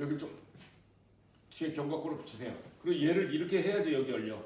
여기 좀 뒤에 견갑골을 붙이세요. 그리고 얘를 이렇게 해야지 여기 열려.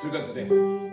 들어가도 돼.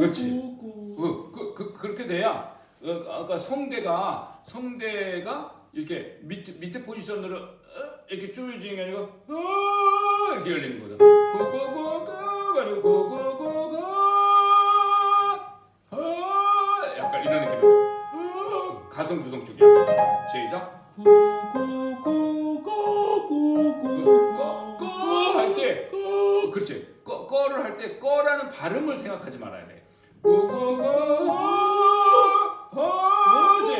그렇지. 그, 그, 그, 그렇게 돼야 어, 아까 성대가 성대가 이렇게 밑에 밑에 포지션으로 어, 이렇게 쪼여지는 게 아니고 어, 이렇게 열리는 거다. 고고고고가 아니고 고고고고 어, 약간 이런 느낌. 어, 가성 두성 쪽이야. 시작. 꺼할때 어, 그렇지. 꺼 꺼를 할 때 꺼라는 발음을 생각하지 말아야 돼. 고고고. 허지?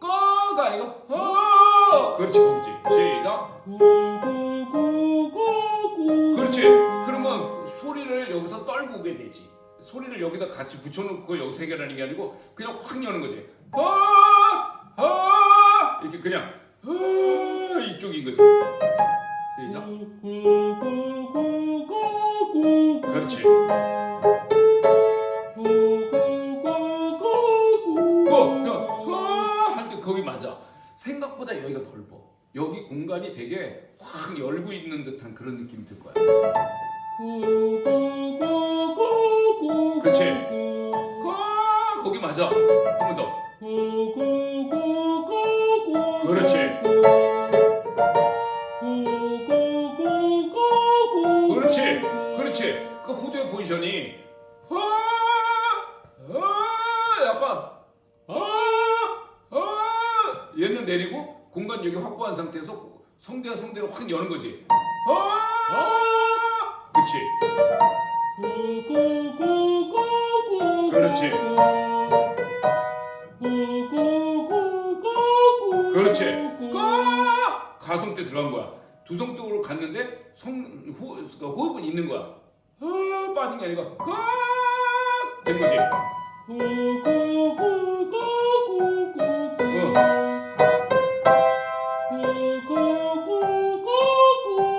꺼가 아니고? 허 그렇지 거기지. 시작. 그렇지. 그러면 소리를 여기서 떨고 오게 되지. 소리를 여기다 같이 붙여놓고 여기서 해결하는 게 아니고 그냥 확 여는 거지. 허허. 이렇게 그냥 허 이쪽인 거지. 시작. 그렇지 듯한 그런 느낌이 들 거야. 그 그렇지. 까 가성대 들어간 거야. 두성대로 갔는데 성후 그러니까 호흡은 있는 거야. 아, 빠진 게 아니고 까된 거지.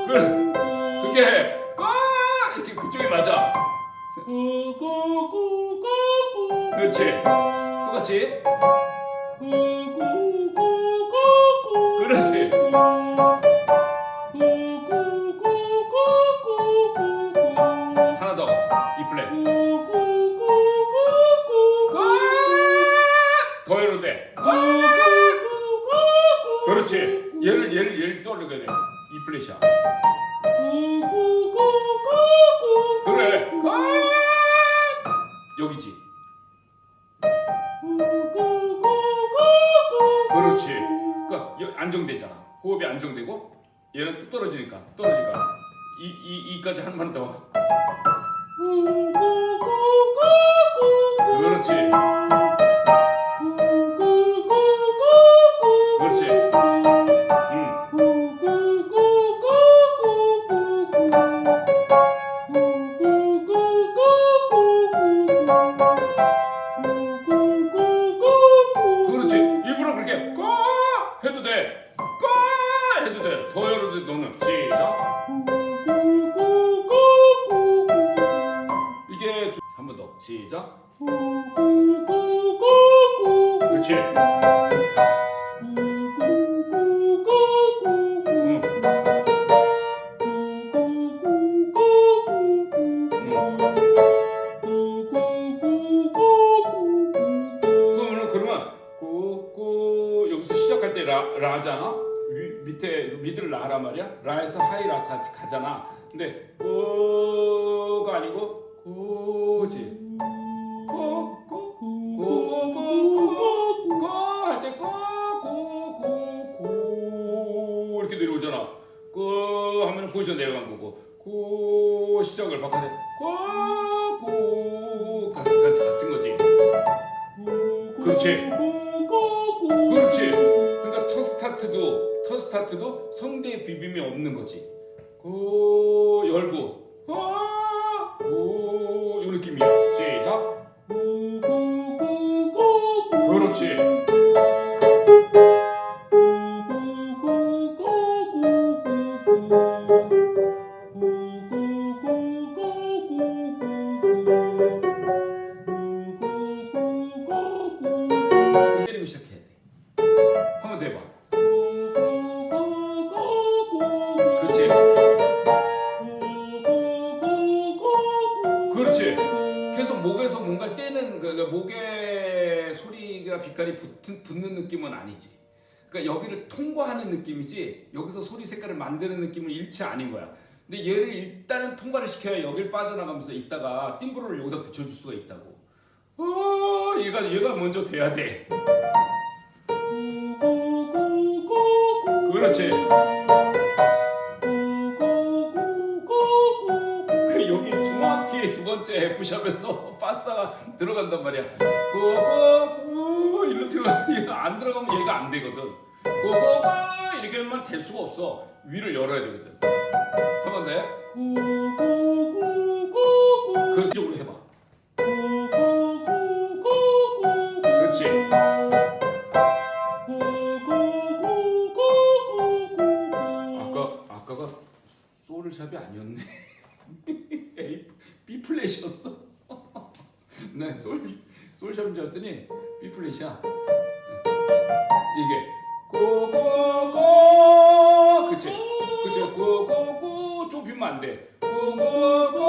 그래. 그게 까 이렇게 그쪽이 맞아. 그렇지. 똑같이 플랫이야 그래 여기지 그렇지 그러니까 여- 안정되잖아 호흡이 안정되고 얘는 뚝 떨어지니까 떨어지니까 이, 이, 이까지 한 번 더 그렇지 미들 라란 말이야? 라에서 하이 라 가, 가잖아. 근데 고가 아니고 고지 그렇 색깔을 만드는 느낌은 일체 아닌 거야. 근데 얘를 일단은 통과를 시켜야 여길 빠져나가면서 있다가 띵브로를 여기다 붙여줄 수가 있다고. 어, 얘가 얘가 먼저 돼야 돼. 그렇지. 그 여기 정확히 두 번째 F샵에서 바사가 들어간단 말이야. 고고고 이로 들어가 안 들어가면 얘가 안 되거든. 고고고 하면 될 수가 없어. 위를 열어야 되거든. 한번 더. 해. 그쪽으로 해봐. 그렇지. 아까 아까가 소울 샵이 아니었네. A B 플랫이었어. 네, 소울 소울샵인 줄 알았더니 B 플랫이야. 이게 고고고 그치 그치 고고고 좁히면 안 돼. 고고고고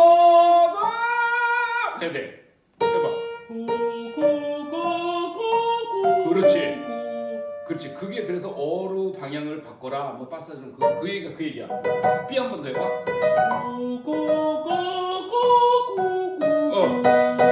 해야 돼. 해봐. 그렇지. 그렇지. 그게 그래서 어루 방향을 바꿔라. 뭐 빠싸주는 그, 그 얘기가 그 얘기야. B 한 번 더 해봐. 어. 어.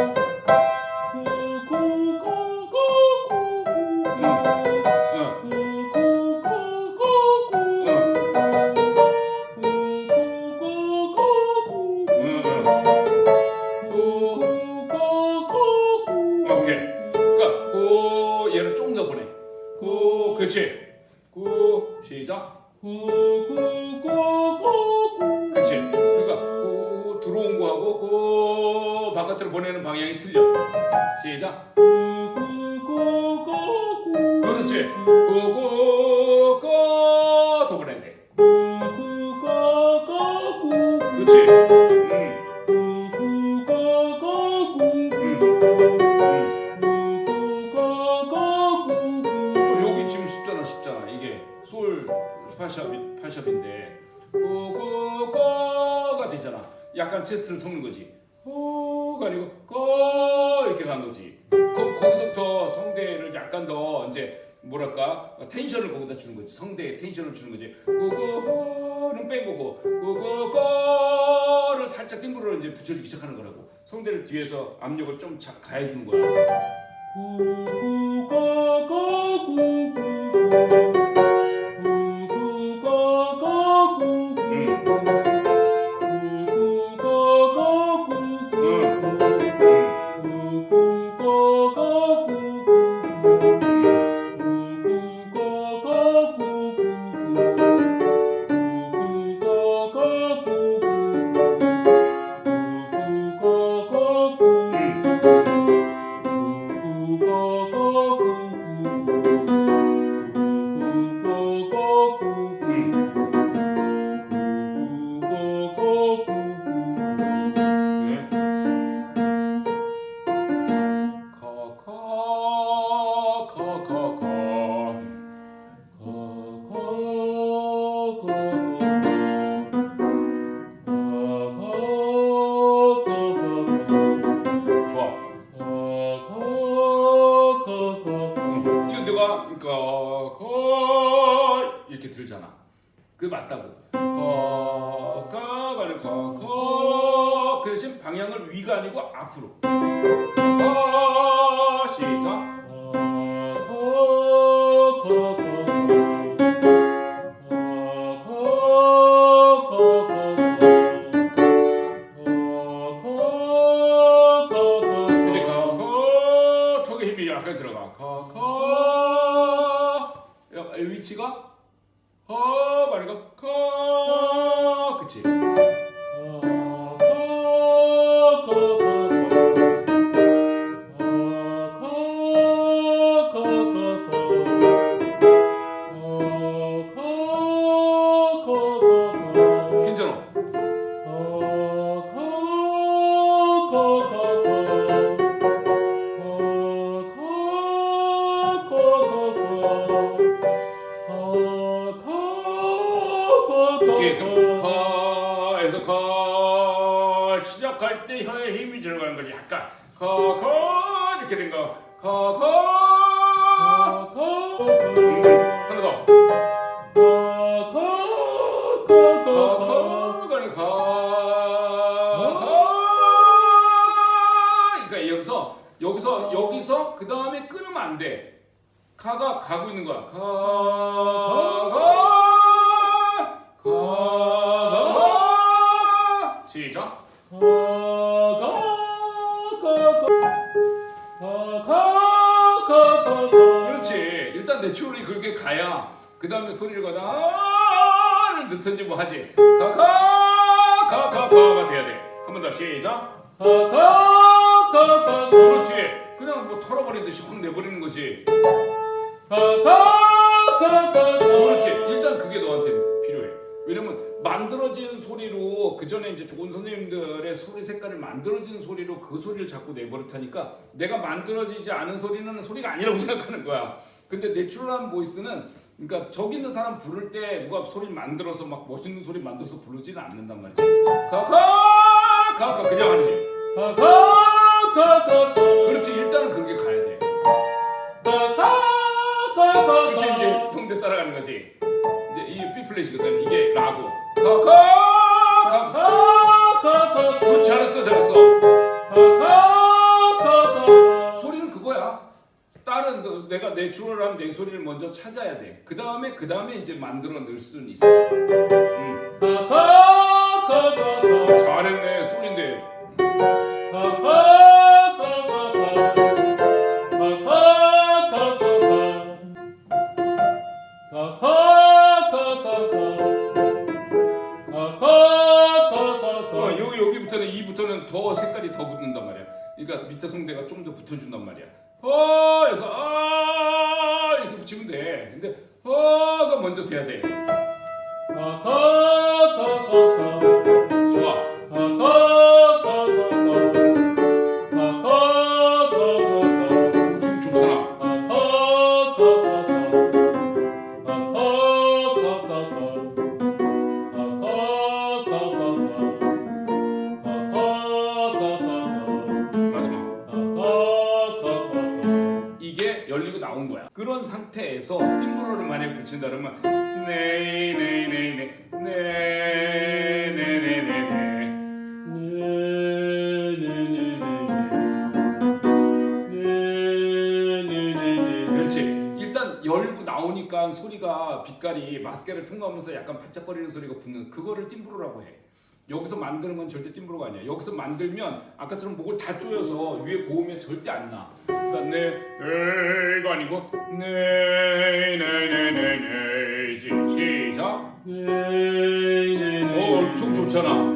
파샵 파샵인데 고고고가 되잖아. 약간 체스트를 섞는 거지. 고가 아니고 고 이렇게 간 거지. 거, 거기서부터 성대를 약간 더 이제 뭐랄까 텐션을 거기다 주는 거지. 성대에 텐션을 주는 거지. 고고고는 뺀 거고 고고고를 살짝 띵부를 이제 붙여주기 시작하는 거라고. 성대를 뒤에서 압력을 좀 자, 가해주는 거야. 음. 이렇게 된거 가가 하나 더 가가가는 가. 가. 그러니까 여기서 여기서 여기서 그 다음에 끊으면 안 돼. 가가 가고 있는 거야. 가. 가. 그 다음에 소리를 가다 아를 넣든지 뭐 하지. 가가 가가가가 돼야 돼. 한 번 더 시작. 그렇지. 그냥 뭐 털어버리듯이 확 내버리는 거지. 그렇지. 일단 그게 너한테 필요해. 왜냐면 만들어진 소리로 그 전에 이제 좋은 선생님들의 소리 색깔을 만들어진 소리로 그 소리를 자꾸 내버릇하니까 내가 만들어지지 않은 소리는 소리가 아니라고 생각하는 거야. 근데 내추럴한 보이스는 그러니까 저기 있는 사람 부를 때 누가 소리 만들어서 막 멋있는 소리 만들어서 부르지는 않는단 말이지. 가가 가가 그냥 하지. 그렇지. 일단은 그렇게 가야 돼. 그때 이제 성대 따라가는 거지. 이제 이게 B 플랫이거든. 이게 라고. 가가 가가. 그 잘했어, 잘했어. 너- 내가 내 주어라는 내 소리를 먼저 찾아야 돼. 그 다음에 그 다음에 이제 만들어 넣을 수는 있어. 음. 잘했네 소리인데. 어, 여기 여기부터는 이부터는 더 색깔이 더 붙는단 말이야. 그러니까 밑에 성대가 좀 더 붙어준단 말이야. 나오니까 소리가 빛깔이 마스크를 통과하면서 약간 반짝거리는 소리가 붙는 그거를 띵브로라고 해. 여기서 만드는 건 절대 띵브로가 아니야. 여기서 만들면 아까처럼 목을 다 조여서 위에 고음이 절대 안 나. 그러니까 네, 네가 아니고 네네네네네 시- 시작. 어, 엄청 좋잖아.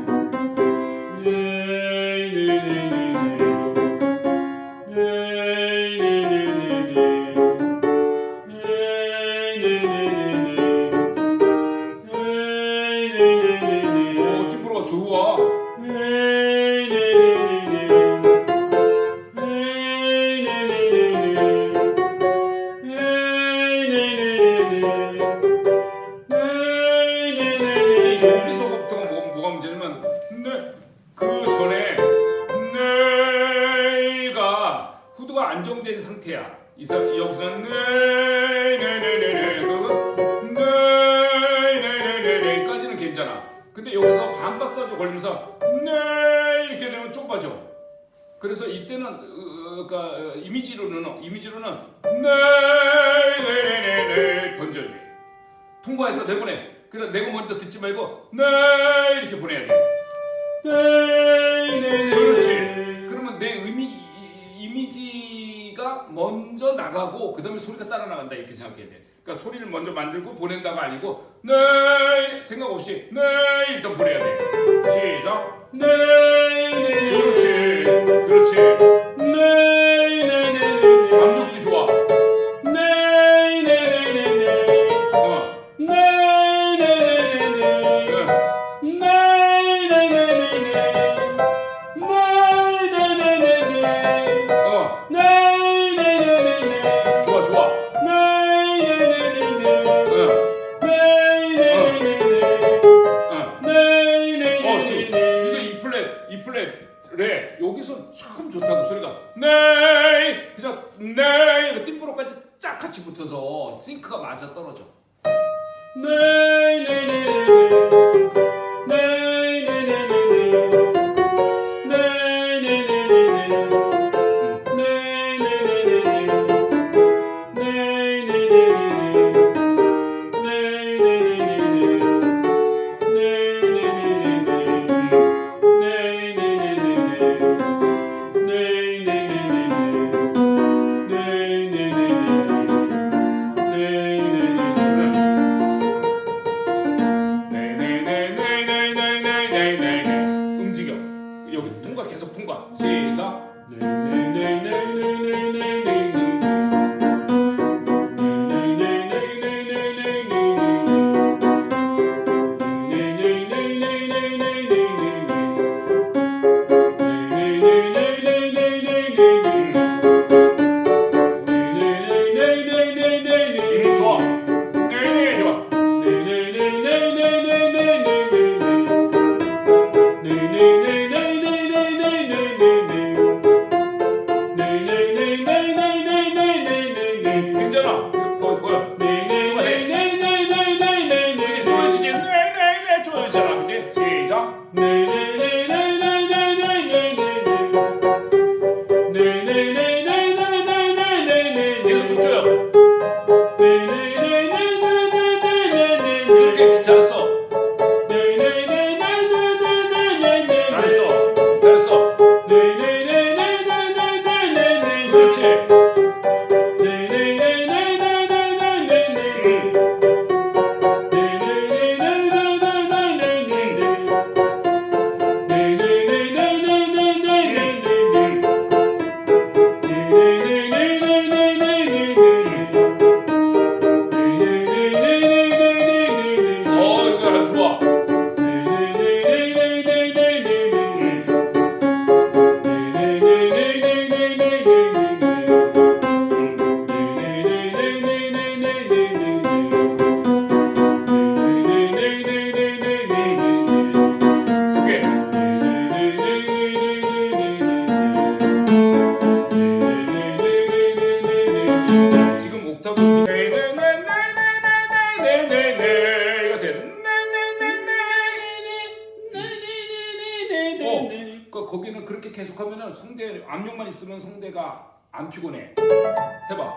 여기서부터가 뭐, 뭐가 문제냐면 네, 그 전에 내가 후두가 안정된 상태야. 이 사, 여기서는 네네네네네 그러면 네네네네네까지는 괜찮아. 근데 여기서 반박사조 걸리면서 네 이렇게 되면 좁아져. 그래서 이때는 어, 어, 그러니까 어, 이미지로는 이미지로는 네네네네네 던져야 돼. 통과해서 내보내. 그래 내가 먼저 듣지 말고 네 이렇게 보내야 돼. 그렇지. 그러면 내 의미 이미지가 먼저 나가고 그다음에 소리가 따라 나간다 이렇게 생각해야 돼. 그러니까 소리를 먼저 만들고 보낸다가 아니고 네 생각 없이 네 일단 보내야 돼. 시작. 네. 그렇지. 그렇지. 안 피곤해. 해봐.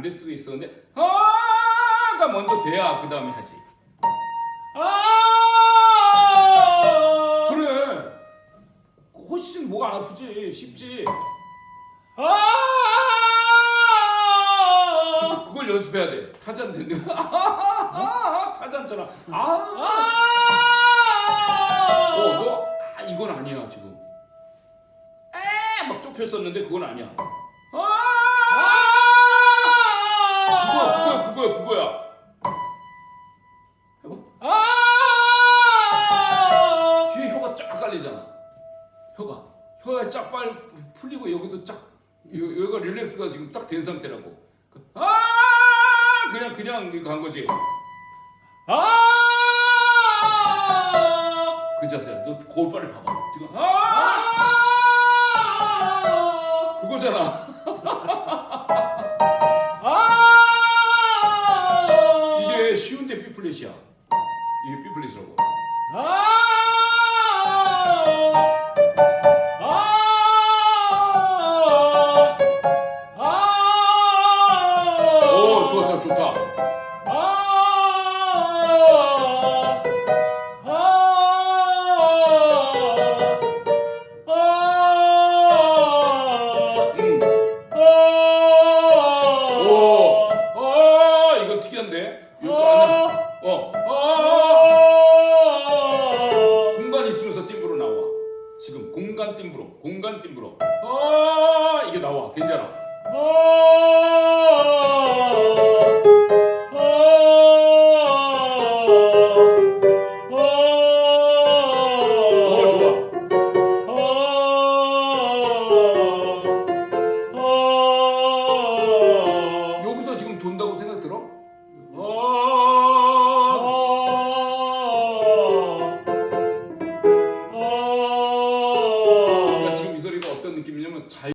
안 될 수도 있었는데 아가 먼저 돼야 그 다음에 하지. 아 그래. 훨씬 뭐가 안 아프지. 쉽지. 아 그치? 그걸 연습해야 돼. 타잔 거. 아, 타잔잖아. 아, 아 어, 너, 아, 이건 아니야, 지금. 에, 막 좁혔었는데 그건 아니야. 아, 그거야, 그거야, 그거야. 해봐. 아 뒤에 혀가 쫙 깔리잖아. 혀가. 혀가 쫙 빨, 풀리고 여기도 쫙, 여, 여기가 릴렉스가 지금 딱 된 상태라고. 그, 아, 그냥, 그냥 간 거지. 아 그 자세야. 너 거울 빨리 봐봐. 지금, 아, 아 그거잖아. 아 플랫이야. 이게 B 플랫이라고. 아아